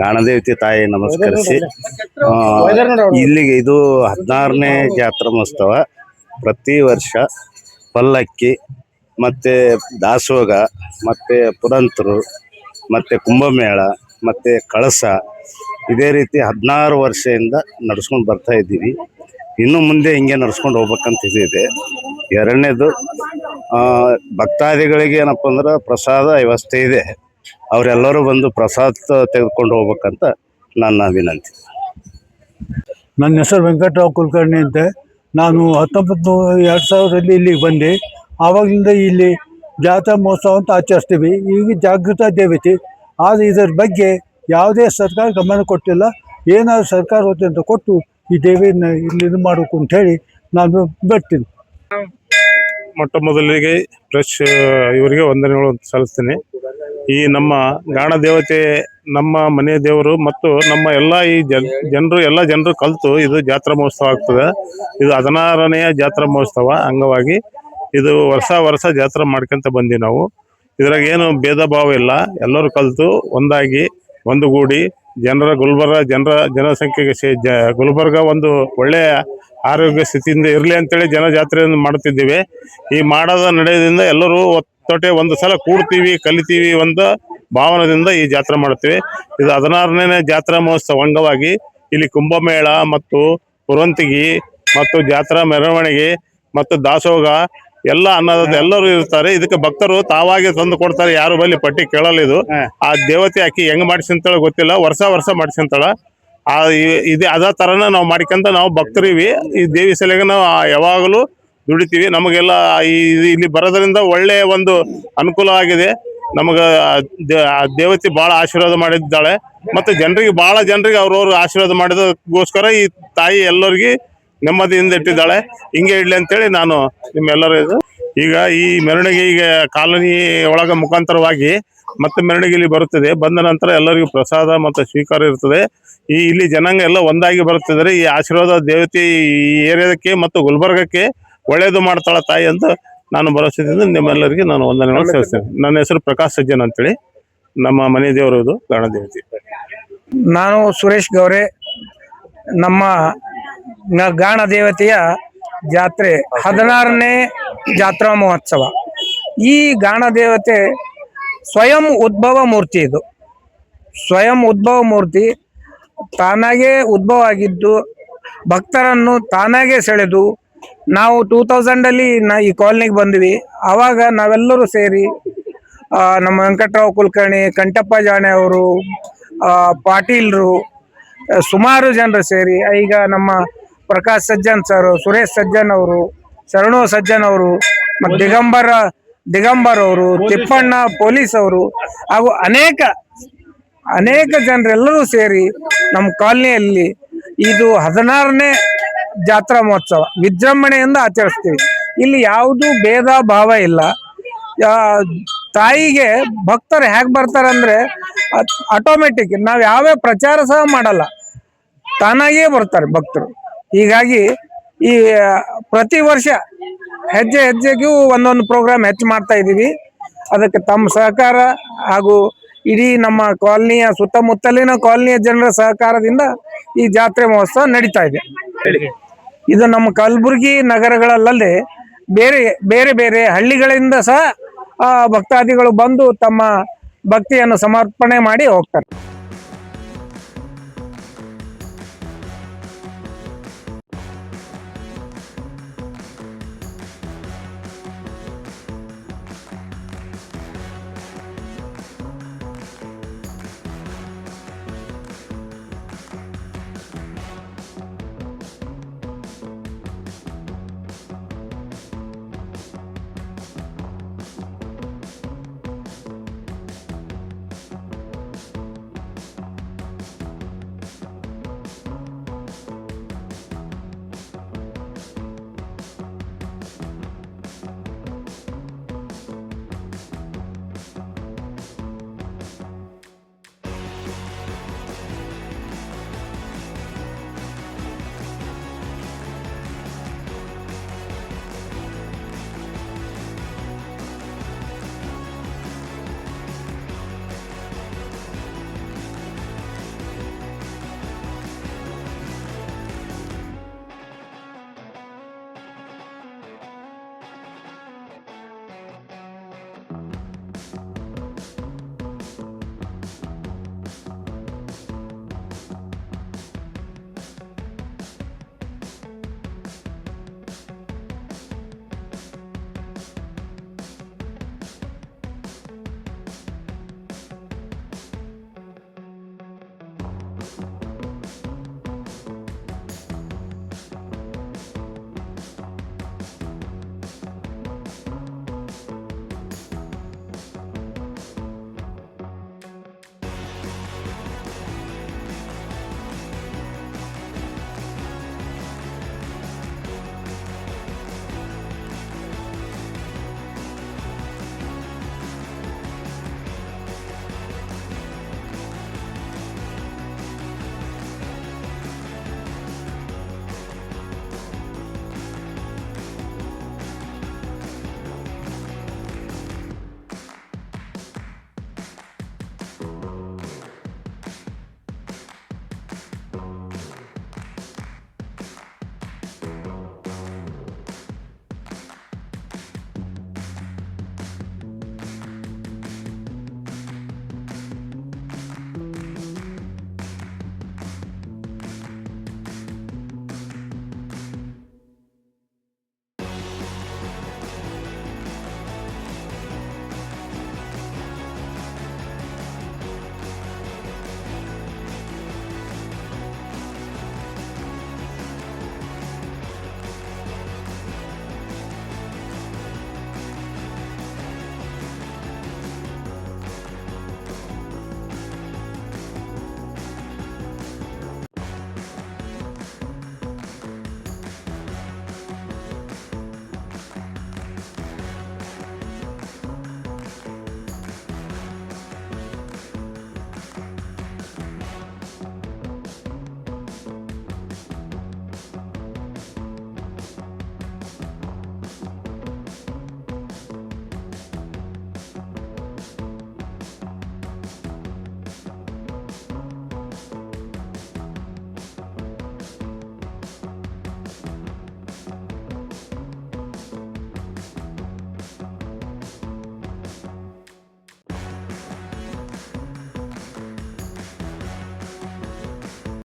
ಗಾಣದೇವತಿ ತಾಯಿ ನಮಸ್ಕರಿಸಿ. ಇಲ್ಲಿಗೆ ಇದು ಹದಿನಾರನೇ ಜಾತ್ರಾ ಮಹೋತ್ಸವ. ಪ್ರತಿ ವರ್ಷ ಪಲ್ಲಕ್ಕಿ ಮತ್ತೆ ದಾಸೋಗ ಮತ್ತೆ ಪುರಂತರು ಮತ್ತೆ ಕುಂಭಮೇಳ ಮತ್ತೆ ಕಳಸ ಇದೇ ರೀತಿ ಹದಿನಾರು ವರ್ಷದಿಂದ ನಡ್ಸ್ಕೊಂಡು ಬರ್ತಾ ಇದ್ದೀವಿ. ಇನ್ನು ಮುಂದೆ ಹಿಂಗೆ ನಡ್ಸ್ಕೊಂಡು ಹೋಗ್ಬೇಕಂತ ಇದಿದೆ ಎರಡನೇದು ಭಕ್ತಾದಿಗಳಿಗೆ ಏನಪ್ಪ ಅಂದ್ರೆ ಪ್ರಸಾದ ವ್ಯವಸ್ಥೆ ಇದೆ. ಅವರೆಲ್ಲರೂ ಬಂದು ಪ್ರಸಾದ ತೆಗೆದುಕೊಂಡು ಹೋಗ್ಬೇಕಂತ ನನ್ನ ವಿನಂತಿ ನನ್ನ ಹೆಸರು ವೆಂಕಟರಾವ್ ಕುಲಕರ್ಣಿ ಅಂತ. ನಾನು ಹತ್ತೊಂಬತ್ತು ಎರಡು ಸಾವಿರದಲ್ಲಿ ಇಲ್ಲಿಗೆ ಬಂದೆ. ಆವಾಗಲಿಂದ ಇಲ್ಲಿ ಜಾತ್ರಾ ಮಹೋತ್ಸವ ಅಂತ ಆಚರಿಸ್ತೀವಿ. ಈಗ ಜಾಗೃತ ದೇವತೆ. ಆದರೆ ಇದರ ಬಗ್ಗೆ ಯಾವುದೇ ಸರ್ಕಾರ ಗಮನ ಕೊಟ್ಟಿಲ್ಲ. ಏನಾದರೂ ಸರ್ಕಾರ ಅಂತ ಕೊಟ್ಟು ಈ ದೇವಿಯನ್ನು ಇಲ್ಲಿ ಇದು ಮಾಡಬೇಕು ಅಂತ ಹೇಳಿ ನಾನು ಬರ್ತೀನಿ ಮೊಟ್ಟ ಮೊದಲಿಗೆ ಫ್ರೆಶ್ ಇವರಿಗೆ ವಂದನೆಗಳು ಸಲ್ಲಿಸ್ತೀನಿ. ಈ ನಮ್ಮ ಗಾಣ ದೇವತೆ, ನಮ್ಮ ಮನೆ ದೇವರು ಮತ್ತು ನಮ್ಮ ಎಲ್ಲ ಈ ಜನ್, ಜನರು, ಎಲ್ಲ ಜನರು ಕಲಿತು ಇದು ಜಾತ್ರಾ ಮಹೋತ್ಸವ ಆಗ್ತದೆ. ಇದು ಹದಿನಾರನೆಯ ಜಾತ್ರಾ ಮಹೋತ್ಸವ ಅಂಗವಾಗಿ ಇದು ವರ್ಷ ವರ್ಷ ಜಾತ್ರೆ ಮಾಡ್ಕೊಂತ ಬಂದಿ ನಾವು. ಇದ್ರಾಗ ಏನು ಭೇದ ಭಾವ ಇಲ್ಲ. ಎಲ್ಲರೂ ಕಲಿತು ಒಂದಾಗಿ ಒಂದುಗೂಡಿ ಜನರ ಗುಲ್ಬರ್ಗ, ಜನರ ಜನಸಂಖ್ಯೆಗೆ ಸೇ ಜ, ಗುಲ್ಬರ್ಗ ಒಂದು ಒಳ್ಳೆಯ ಆರೋಗ್ಯ ಸ್ಥಿತಿಯಿಂದ ಇರಲಿ ಅಂತೇಳಿ ಜನ ಜಾತ್ರೆಯನ್ನು ಮಾಡ್ತಿದ್ದೀವಿ. ಈ ಮಾಡೋದ ನಡೆಯೋದ್ರಿಂದ ಎಲ್ಲರೂ ಒತ್ತೊಟ್ಟೆ ಒಂದು ಸಲ ಕೂಡ್ತೀವಿ ಕಲಿತೀವಿ ಒಂದು ಭಾವನದಿಂದ ಈ ಜಾತ್ರೆ ಮಾಡ್ತೀವಿ. ಇದು ಹದಿನಾರನೇ ಜಾತ್ರಾ ಮಹೋತ್ಸವ ಅಂಗವಾಗಿ ಇಲ್ಲಿ ಕುಂಭಮೇಳ ಮತ್ತು ಪುರಂತಿಗಿ ಮತ್ತು ಜಾತ್ರಾ ಮೆರವಣಿಗೆ ಮತ್ತು ದಾಸೋಗ ಎಲ್ಲ ಅನ್ನೋದ್ ಎಲ್ಲರೂ ಇರ್ತಾರೆ. ಇದಕ್ಕೆ ಭಕ್ತರು ತಾವಾಗಿ ತಂದು ಕೊಡ್ತಾರೆ. ಯಾರು ಬಲ್ಲಿ ಪಟ್ಟಿ ಕೇಳಲ್ಲ ಇದು. ಆ ದೇವತೆ ಆಕಿ ಹೆಂಗ್ ಮಾಡಿಸಂತಾಳ ಗೊತ್ತಿಲ್ಲ. ವರ್ಷ ವರ್ಷ ಮಾಡಿಸಂತಾಳ. ಆ ಇದೆ ಅದ ತರನ ನಾವು ಮಾಡ್ಕೊಂತ ನಾವು ಭಕ್ತರಿವಿ. ಈ ದೇವಿ ಸಲಿಗೆ ನಾವು ಯಾವಾಗಲೂ ದುಡಿತೀವಿ. ನಮಗೆಲ್ಲ ಇಲ್ಲಿ ಬರೋದ್ರಿಂದ ಒಳ್ಳೆಯ ಒಂದು ಅನುಕೂಲ ಆಗಿದೆ. ನಮಗ ದೇವತೆ ಬಹಳ ಆಶೀರ್ವಾದ ಮಾಡಿದ್ದಾಳೆ. ಮತ್ತೆ ಜನರಿಗೆ ಬಹಳ ಜನರಿಗೆ ಅವ್ರವ್ರು ಆಶೀರ್ವಾದ ಮಾಡಿದಕ್ಕೋಸ್ಕರ ಈ ತಾಯಿ ಎಲ್ಲರಿಗೆ ನೆಮ್ಮದಿಯಿಂದ ಇಟ್ಟಿದ್ದಾಳೆ. ಹಿಂಗೆ ಇಡ್ಲಿ ಅಂತೇಳಿ ನಾನು ನಿಮ್ಮೆಲ್ಲರೂ ಇದು. ಈಗ ಈ ಮೆರವಣಿಗೆ ಈಗ ಕಾಲೋನಿ ಒಳಗ ಮುಖಾಂತರವಾಗಿ ಮತ್ತೆ ಮೆರವಣಿಗೆ ಇಲ್ಲಿ ಬರುತ್ತದೆ. ಬಂದ ನಂತರ ಎಲ್ಲರಿಗೂ ಪ್ರಸಾದ ಮತ್ತು ಸ್ವೀಕಾರ ಇರ್ತದೆ. ಈ ಇಲ್ಲಿ ಜನಾಂಗ ಎಲ್ಲ ಒಂದಾಗಿ ಬರುತ್ತಿದ್ದಾರೆ. ಈ ಆಶೀರ್ವಾದ ದೇವತೆ ಈ ಏರಿಯಾದಕ್ಕೆ ಮತ್ತು ಗುಲ್ಬರ್ಗಕ್ಕೆ ಒಳ್ಳೇದು ಮಾಡ್ತಾಳ ತಾಯಿ ಅಂತ ನಾನು ಭರವಸೆದಿಂದ ನಿಮ್ಮೆಲ್ಲರಿಗೆ ನಾನು ವಂದನೆಗಳು ಸೇರಿಸ್ತೇನೆ ನನ್ನ ಹೆಸರು ಪ್ರಕಾಶ್ ಸಜ್ಜನ್ ಅಂತೇಳಿ. ನಮ್ಮ ಮನೆ ದೇವರು ಇದು ದೇವತೆ ನಾನು ಸುರೇಶ್ ಗೌರೆ ನಮ್ಮ ಗಾಣ ದೇವತೆಯ ಜಾತ್ರೆ ಹದಿನಾರನೇ ಜಾತ್ರಾ ಮಹೋತ್ಸವ. ಈ ಗಾಣ ದೇವತೆ ಸ್ವಯಂ ಉದ್ಭವ ಮೂರ್ತಿ ಇದು. ಸ್ವಯಂ ಉದ್ಭವ ಮೂರ್ತಿ ತಾನಾಗೇ ಉದ್ಭವ ಆಗಿದ್ದು ಭಕ್ತರನ್ನು ತಾನಾಗೇ ಸೆಳೆದು ನಾವು ಟೂ ತೌಸಂಡಲ್ಲಿ ನಾ ಈ ಕಾಲನಿಗೆ ಬಂದ್ವಿ. ಆವಾಗ ನಾವೆಲ್ಲರೂ ಸೇರಿ ನಮ್ಮ ವೆಂಕಟರಾವ್ ಕುಲಕರ್ಣಿ, ಕಂಠಪ್ಪ ಜಾಣೆ ಅವರು ಪಾಟೀಲ್ರು ಸುಮಾರು ಜನರು ಸೇರಿ ಈಗ ನಮ್ಮ ಪ್ರಕಾಶ್ ಸಜ್ಜನ್ ಸರ್ ಸುರೇಶ್ ಸಜ್ಜನ್ ಅವರು, ಶರಣು ಸಜ್ಜನ್ ಅವರು, ಮತ್ತು ದಿಗಂಬರ, ದಿಗಂಬರ್ ಅವರು, ತಿಪ್ಪಣ್ಣ ಪೊಲೀಸ್ ಅವರು, ಹಾಗೂ ಅನೇಕ ಅನೇಕ ಜನರೆಲ್ಲರೂ ಸೇರಿ ನಮ್ಮ ಕಾಲನಿಯಲ್ಲಿ ಇದು ಹದಿನಾರನೇ ಜಾತ್ರಾ ಮಹೋತ್ಸವ. ವಿಜೃಂಭಣೆಯಿಂದ ಆಚರಿಸ್ತೀವಿ. ಇಲ್ಲಿ ಯಾವುದು ಭೇದ ಭಾವ ಇಲ್ಲ. ತಾಯಿಗೆ ಭಕ್ತರು ಹೇಗೆ ಬರ್ತಾರೆ ಅಂದ್ರೆ ಆಟೋಮೆಟಿಕ್ ನಾವು ಯಾವ್ಯಾವ ಪ್ರಚಾರ ಸಹ ಮಾಡಲ್ಲ. ತಾನಾಗಿಯೇ ಬರ್ತಾರೆ ಭಕ್ತರು. ಹೀಗಾಗಿ ಈ, ಪ್ರತಿ ವರ್ಷ ಹೆಜ್ಜೆ ಹೆಜ್ಜೆಗೂ ಒಂದೊಂದು ಪ್ರೋಗ್ರಾಮ್ ಹೆಚ್ಚು ಮಾಡ್ತಾ ಇದ್ದೀವಿ. ಅದಕ್ಕೆ ತಮ್ಮ ಸಹಕಾರ ಹಾಗೂ ಇಡೀ ನಮ್ಮ ಕಾಲನಿಯ ಸುತ್ತಮುತ್ತಲಿನ ಕಾಲನಿಯ ಜನರ ಸಹಕಾರದಿಂದ ಈ ಜಾತ್ರೆ ಮಹೋತ್ಸವ ನಡೀತಾ ಇದೆ. ಇದು ನಮ್ಮ ಕಲಬುರಗಿ ನಗರಗಳಲ್ಲದೆ ಬೇರೆ ಬೇರೆ ಬೇರೆ ಹಳ್ಳಿಗಳಿಂದ ಸಹ ಭಕ್ತಾದಿಗಳು ಬಂದು ತಮ್ಮ ಭಕ್ತಿಯನ್ನು ಸಮರ್ಪಣೆ ಮಾಡಿ ಹೋಗ್ತಾರೆ.